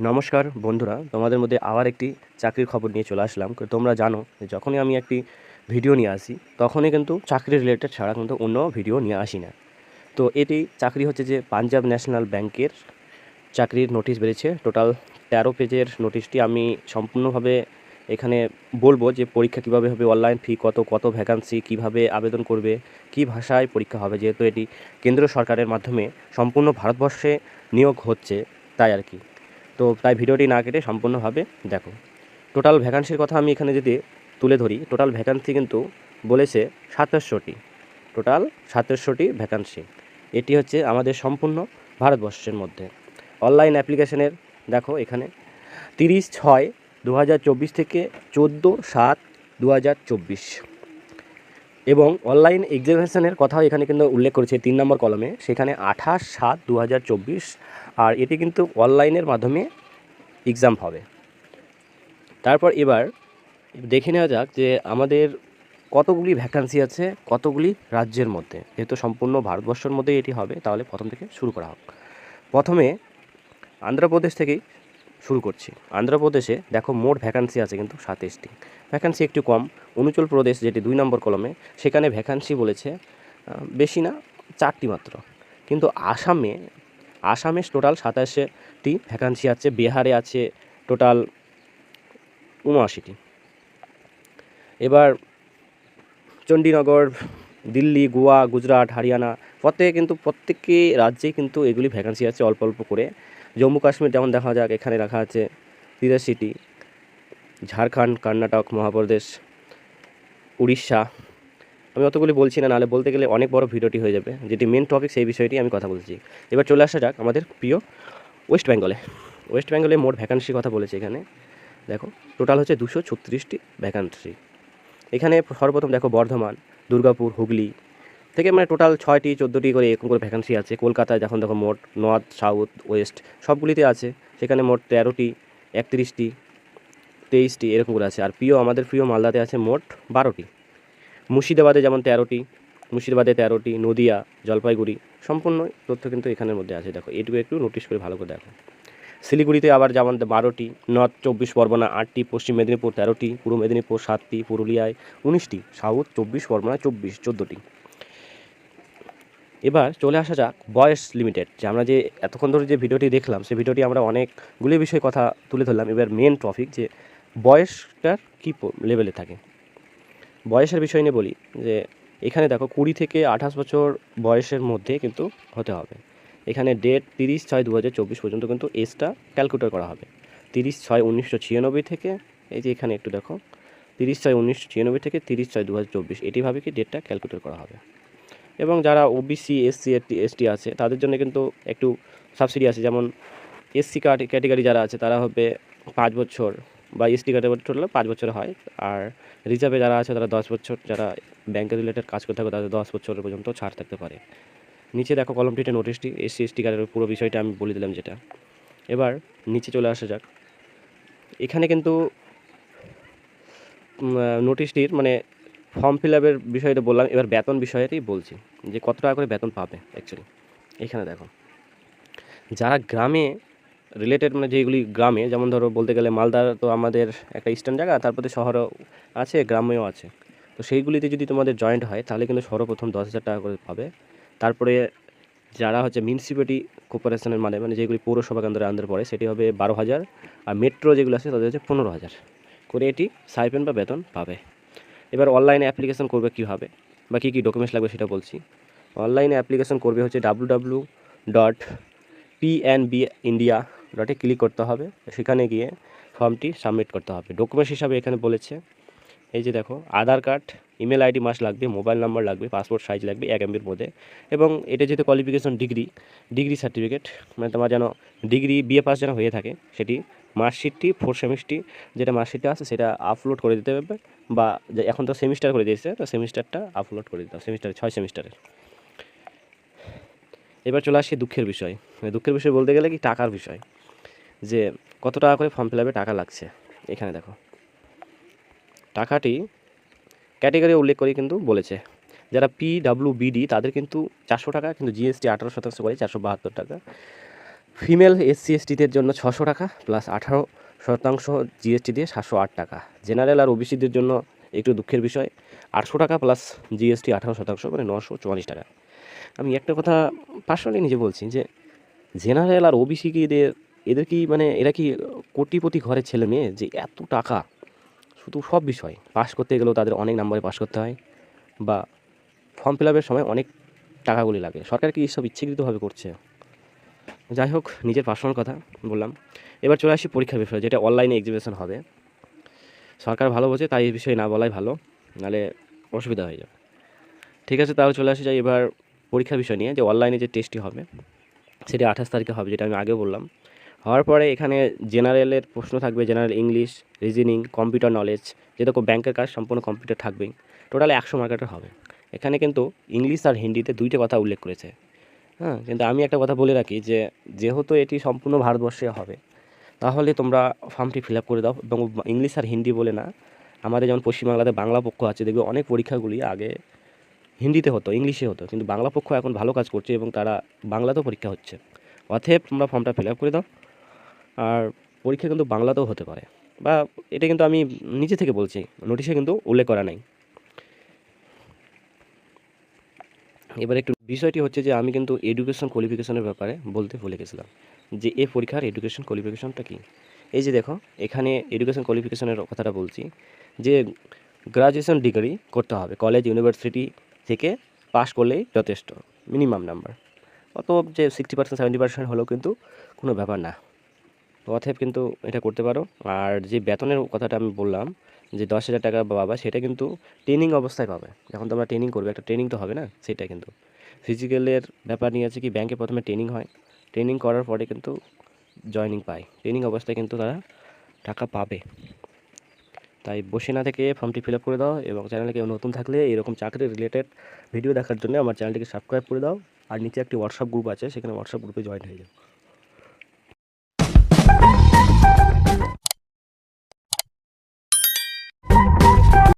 নমস্কার বন্ধুরা, তোমাদের মধ্যে আবার একটি চাকরির খবর নিয়ে চলে আসলাম। তোমরা জানো যখনই আমি একটি ভিডিও নিয়ে আসি, তখনই কিন্তু চাকরি রিলেটেড ছাড়া কিন্তু অন্য ভিডিও নিয়ে আসি না। তো এটি চাকরি হচ্ছে যে পাঞ্জাব ন্যাশনাল ব্যাংকের চাকরির নোটিশ বেরিয়েছে টোটাল তেরো পেজের নোটিশটি আমি সম্পূর্ণভাবে এখানে বলব যে পরীক্ষা কীভাবে হবে অনলাইন ফি কত কত ভ্যাকান্সি কীভাবে আবেদন করবে, কী ভাষায় পরীক্ষা হবে, যেহেতু এটি কেন্দ্র সরকারের মাধ্যমে সম্পূর্ণ ভারতবর্ষে নিয়োগ হচ্ছে, তাই আর কি। তো তাই ভিডিওটি না কেটে সম্পূর্ণভাবে দেখো। টোটাল ভ্যাকান্সির কথা আমি এখানে যদি তুলে ধরি টোটাল ভ্যাকান্সি কিন্তু বলেছে সাতাশশোটি। টোটাল সাতাশশোটি ভ্যাকান্সি এটি হচ্ছে আমাদের সম্পূর্ণ ভারতবর্ষের মধ্যে। অনলাইন অ্যাপ্লিকেশনের দেখো এখানে, তিরিশ ছয় দু থেকে চোদ্দ সাত দু এবং অনলাইন এক্সামিনেশনের কথাও এখানে কিন্তু উল্লেখ করেছে তিন নম্বর কলমে। সেখানে আঠাশ সাত দু আর এটি কিন্তু অনলাইনের মাধ্যমে এক্সাম হবে। তারপর এবার দেখে নেওয়া যাক যে আমাদের কতগুলি ভ্যাকান্সি আছে কতগুলি রাজ্যের মধ্যে। যেহেতু সম্পূর্ণ ভারতবর্ষের মধ্যে এটি হবে, তাহলে প্রথম থেকে শুরু করা হোক। প্রথমে আন্ধ্রপ্রদেশ থেকেই শুরু করছি। আন্ধ্রপ্রদেশে দেখো মোট ভ্যাকান্সি আছে কিন্তু সাতাইশটি ভ্যাকান্সি একটু কম। অরুণাচল প্রদেশ যেটি দুই নম্বর কলমে, সেখানে ভ্যাকান্সি বলেছে বেশি না, চারটি মাত্র। কিন্তু আসামে আসামে টোটাল সাতাশটি ভ্যাকান্সি আছে, বিহারে আছে টোটাল উনআশিটি। এবার চণ্ডীনগর, দিল্লি, গোয়া, গুজরাট, হরিয়ানা, প্রত্যেকে কিন্তু প্রত্যেকটি রাজ্যেই কিন্তু এগুলি ভ্যাকান্সি আছে অল্প অল্প করে। জম্মু কাশ্মীর যেমন দেখা যাক, এখানে রাখা আছে তিরাশিটি ঝাড়খণ্ড, কর্ণাটক, মহাপ্রদেশ, উড়িষ্যা। আমি অতগুলি বলছি না, নাহলে বলতে গেলে অনেক বড় ভিডিওটি হয়ে যাবে। যেটি মেন টপিক সেই বিষয়টি আমি কথা বলছি। এবার চলে আসা যাক আমাদের প্রিয় ওয়েস্ট বেঙ্গলে ওয়েস্ট বেঙ্গলে মোট ভ্যাকান্সির কথা বলেছে এখানে। দেখো টোটাল হচ্ছে দুশো ছত্রিশটি ভ্যাকান্সি এখানে সর্বপ্রথম দেখো বর্ধমান, দুর্গাপুর, হুগলি থেকে মানে টোটাল ছয়টি, চোদ্দোটি করে এরকম করে ভ্যাকান্সি আছে। কলকাতায় যখন দেখো মোট নর্থ সাউথ ওয়েস্ট সবগুলিতে আছে। সেখানে মোট তেরোটি, একত্রিশটি, তেইশটি এরকম করে আছে। আর প্রিয়, আমাদের প্রিয় মালদাতে আছে মোট বারোটি। মুর্শিদাবাদে যেমন তেরোটি, মুর্শিদাবাদে তেরোটি, নদিয়া, জলপাইগুড়ি সম্পূর্ণ তথ্য কিন্তু এখানের মধ্যে আছে। দেখো, এটুকু একটু নোটিশ করে ভালো করে দেখো। শিলিগুড়িতে আবার যেমন বারোটি নর্থ চব্বিশ, পরগনা আটটি, পশ্চিম মেদিনীপুর তেরোটি, পূর্ব মেদিনীপুর সাতটি, পুরুলিয়ায় উনিশটি সাউথ চব্বিশ পরগনা চব্বিশ, চোদ্দোটি। এবার চলে আসা যাক বয়স লিমিটেড, যে আমরা যে এতক্ষণ ধরে যে ভিডিওটি দেখলাম, সেই ভিডিওটি আমরা অনেকগুলি বিষয়ে কথা তুলে ধরলাম। এবার মেন টপিক যে বয়সটার কী লেভেলে থাকে? বয়সের বিষয় নিয়ে বলি, যে এখানে দেখো কুড়ি থেকে আঠাশ বছর বয়সের মধ্যে কিন্তু হতে হবে। এখানে ডেট তিরিশ ছয় দু পর্যন্ত কিন্তু এজটা ক্যালকুলেট করা হবে। তিরিশ ছয় উনিশশো ছিয়ানব্বই থেকে, এই যে এখানে একটু দেখো, তিরিশ ছয় উনিশশো ছিয়ানব্বই থেকে তিরিশ ছয় দু হাজার চব্বিশ, এটিভাবে কি ডেটটা ক্যালকুলেট করা হবে? এবং যারা ও বি ওবিসি এসসি এসটি আছে, তাদের জন্য কিন্তু একটু সাবসিডি আছে। যেমন এসসি ক্যাটেগরি যারা আছে, তারা হবে পাঁচ বছর বা এসটি ক্যাটাগরি হলে পাঁচ বছর হয়। আর রিজার্ভে যারা আছে, তারা দশ বছর, যারা ব্যাংকের রিলেটেড কাজ করতে থাকে, তাদের দশ বছর পর্যন্ত ছাড় থাকতে পারে। নিচে দেখো কলমটিতে নোটিশটি এসসি এসটি কার্ডের পুরো বিষয়টা আমি বলে দিলাম যেটা। এবার নিচে চলে আসা যাক। এখানে কিন্তু নোটিশটির মানে ফর্ম ফিল আপের বিষয়টা বললাম, এবার বেতন বিষয়টাই বলছি, যে কত টাকা করে বেতন পাবে অ্যাকচুয়ালি এখানে দেখো, যারা গ্রামে রিলেটেড মানে যেগুলি গ্রামে, যেমন ধরো বলতে গেলে মালদার তো আমাদের একটা ইস্টার্ন জায়গা তারপরে শহরও আছে, গ্রামেও আছে। তো সেইগুলিতে যদি তোমাদের জয়েন্ট হয়, তাহলে কিন্তু সর্বপ্রথম দশ হাজার টাকা করে পাবে। তারপরে যারা হচ্ছে মিউনিসিপ্যালিটি কর্পোরেশনের মানে মানে যেগুলি পৌরসভা কেন্দ্রের আন্ডার পড়ে, সেটি হবে বারো হাজার। আর মেট্রো যেগুলো আছে, তাদের হচ্ছে পনেরো হাজার। করে এটি সাইপেন বা বেতন পাবে। এবার অনলাইনে অ্যাপ্লিকেশন করবে কীভাবে? বা কী কী ডকুমেন্টস লাগবে সেটা বলছি। অনলাইনে অ্যাপ্লিকেশন করবে হচ্ছে W W dot PNB India ডটে ক্লিক করতে হবে। সেখানে গিয়ে ফর্মটি সাবমিট করতে হবে। ডকুমেন্টস হিসাবে এখানে বলেছে, এই যে দেখো, আধার কার্ড ইমেল আইডি মাস লাগবে মোবাইল নাম্বার লাগবে পাসপোর্ট সাইজ লাগবে, এক এমবির মধ্যে। এবং এটা যেহেতু কোয়ালিফিকেশন ডিগ্রি ডিগ্রি সার্টিফিকেট মানে তোমার যেন ডিগ্রি বিএ পাস যেন হয়ে থাকে, সেটি মার্কশিটটি ফোর সেমিস্ট্রি যেটা মার্কশিটটা আছে, সেটা আপলোড করে দিতে হবে। বা এখন তো সেমিস্টার করে দিয়েছে, তো সেমিস্টারটা আপলোড করে দিতে সেমিস্টার ছয় সেমিস্টারের এবার চলে আসি দুঃখের বিষয়। মানে দুঃখের বিষয় বলতে গেলে কি টাকার বিষয়। যে কত টাকা করে ফর্ম ফিল আপে টাকা লাগছে? এখানে দেখো। টাকাটি ক্যাটেগরি উল্লেখ করে কিন্তু বলেছে। যারা পি ডাব্লিউ বিডি তাদের কিন্তু চারশো টাকা, কিন্তু জিএসটি আঠারো শতাংশ করে, চারশো বাহাত্তর টাকা। ফিমেল এসসি এসটিদের জন্য ছশো টাকা প্লাস আঠারো শতাংশ জিএসটি দিয়ে সাতশো আট টাকা। জেনারেল আর ওবিসিদের জন্য একটু দুঃখের বিষয়, আটশো টাকা প্লাস জিএসটি আঠারো শতাংশ মানে নশো চুয়াল্লিশ টাকা। আমি একটা কথা পার্সোনালি নিজে বলছি যে জেনারেল আর ওবিসি কি এদের এদের কি মানে এরা কি কোটিপতি ঘরের ছেলে মেয়ে? যে এত টাকা, শুধু সব বিষয়। পাস করতে গেলেও তাদের অনেক নাম্বারে পাস করতে হয় বা ফর্ম ফিল আপের সময় অনেক টাকাগুলি লাগে। সরকার কি এইসব ইচ্ছাকৃতভাবে করছে? যাই হোক, নিজের পার্সোনাল কথা বললাম। এবার চলে আসি পরীক্ষার বিষয়ে, যেটা অনলাইনে এক্সিবিশন হবে। সরকার ভালো বোঝে তাই এই বিষয়ে না বলাই ভালো, নাহলে অসুবিধা হয়ে যাবে। ঠিক আছে, তাহলে চলে আসি, যাই, এবার পরীক্ষার বিষয় নিয়ে, যে অনলাইনে যে টেস্টটি হবে, সেটি আঠাশ তারিখে হবে, যেটা আমি আগে বললাম। হওয়ার পরে এখানে জেনারেলের প্রশ্ন থাকবে general English reasoning computer knowledge যেরকম ব্যাংকের কাজ, সম্পূর্ণ কম্পিউটার থাকবেই। টোটাল একশো মার্কেটের হবে। এখানে কিন্তু ইংলিশ আর হিন্দিতে দুইটা কথা উল্লেখ করেছে। হ্যাঁ কিন্তু আমি একটা কথা বলে রাখি যে, যেহেতু এটি সম্পূর্ণ ভারতবর্ষে হবে, তাহলে তোমরা ফর্মটি ফিল আপ করে দাও এবং ইংলিশ আর হিন্দি বলে না। আমাদের যেমন পশ্চিমবাংলাতে বাংলা পক্ষ আছে, দেখবে অনেক পরীক্ষাগুলি আগে হিন্দিতে হতো ইংলিশে হতো, কিন্তু বাংলা পক্ষ এখন ভালো কাজ করছে এবং তারা বাংলাতেও পরীক্ষা হচ্ছে। অতএব তোমরা ফর্মটা ফিল আপ করে দাও, আর পরীক্ষা কিন্তু বাংলাতেও হতে পারে। বা এটা কিন্তু আমি নিজে থেকে বলছি, নোটিশে কিন্তু উল্লেখ করা নাই। এবার একটু বিষয়টি হচ্ছে যে আমি কিন্তু এডুকেশন কোয়ালিফিকেশনের ব্যাপারে বলতে ভুলে গেছিলাম। যে এ পরীক্ষার এডুকেশন কোয়ালিফিকেশনটা কী? এই যে দেখো, এখানে এডুকেশন কোয়ালিফিকেশনের কথাটা বলছি যে গ্রাজুয়েশন ডিগ্রি করতে হবে। কলেজ ইউনিভার্সিটি থেকে পাশ করলেই যথেষ্ট মিনিমাম নাম্বার অত যে সিক্সটি পার্সেন্ট সেভেন্টি পার্সেন্ট হলেও কিন্তু কোনো ব্যাপার না। অতএব কিন্তু এটা করতে পারো। আর যে বেতনের কথাটা আমি বললাম, যে দশ হাজার টাকা পাবা সেটা কিন্তু ট্রেনিং অবস্থায় পাবে। যখন তোমরা ট্রেনিং করবে, একটা ট্রেনিং তো হবে না সেটা কিন্তু। ফিজিক্যালের ব্যাপার নিয়ে আছে কি ব্যাংকে প্রথমে ট্রেনিং হয়। ট্রেনিং করার পরে কিন্তু জয়নিং পায়। ট্রেনিং অবস্থায় কিন্তু তারা টাকা পাবে। তাই বসে না থেকে ফর্মটি ফিল আপ করে দাও এবং চ্যানেলে কেউ নতুন থাকলে এরকম চাকরি রিলেটেড ভিডিও দেখার জন্য আমার চ্যানেলটিকে সাবস্ক্রাইব করে দাও। আর নিচে একটি হোয়াটসঅ্যাপ গ্রুপ আছে, সেখানে হোয়াটসঅ্যাপ গ্রুপে জয়েন হয়ে যাও।